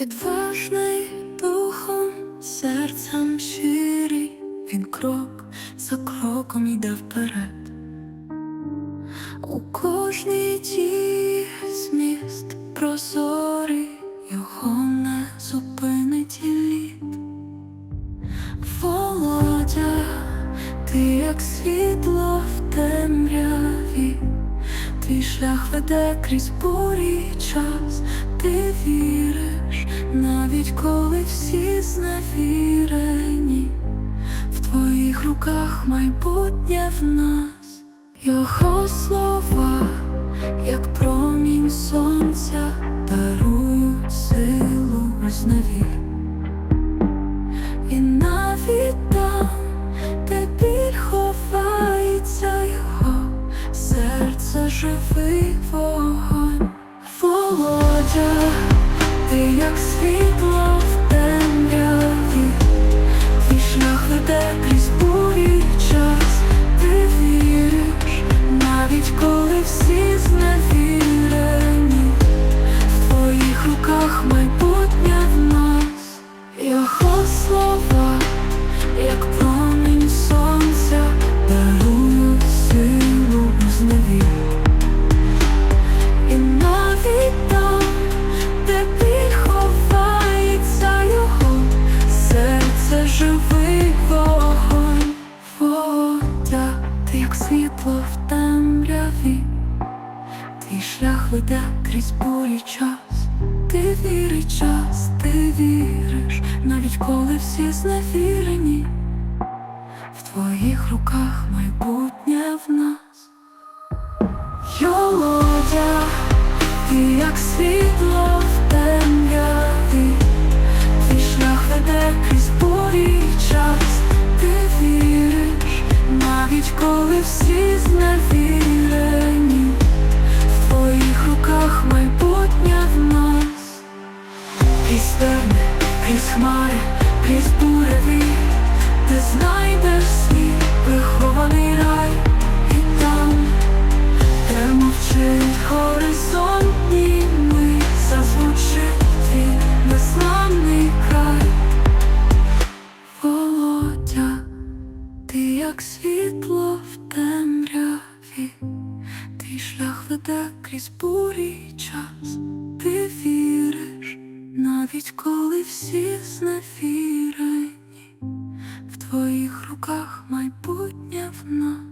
Відважний духом, серцем щирий, він крок за кроком йде вперед. У кожній дії зміст прозорий, його не зупинить і. Володя, ти як світло в темряві, твій шлях веде крізь бурі час, ти віриш, навіть коли всі зневірені, в твоїх руках майбутнє в нас, його слова, як промінь сонця, дарують силу розневір. І навіть там, ховається його, серце живий вогонь. Володя, ти як веде крізь бурі час, ти віриш час, ти віриш, навіть коли всі зневірені, в твоїх руках майбутнє в нас. Йолодя, ти як світло в темряві, твій шлях веде крізь й час, ти віриш, навіть коли всі зневірені. Терни, крізь хмари, крізь буреві. Ти знайдеш свій вихований рай І там, де мовчить горизонт німий Зазвучить твій незламний край. Володя, ти як світло в темряві Твій шлях веде крізь бурі час, ти віриш, навіть коли всі знафірені, в твоїх руках майбутнє в нас.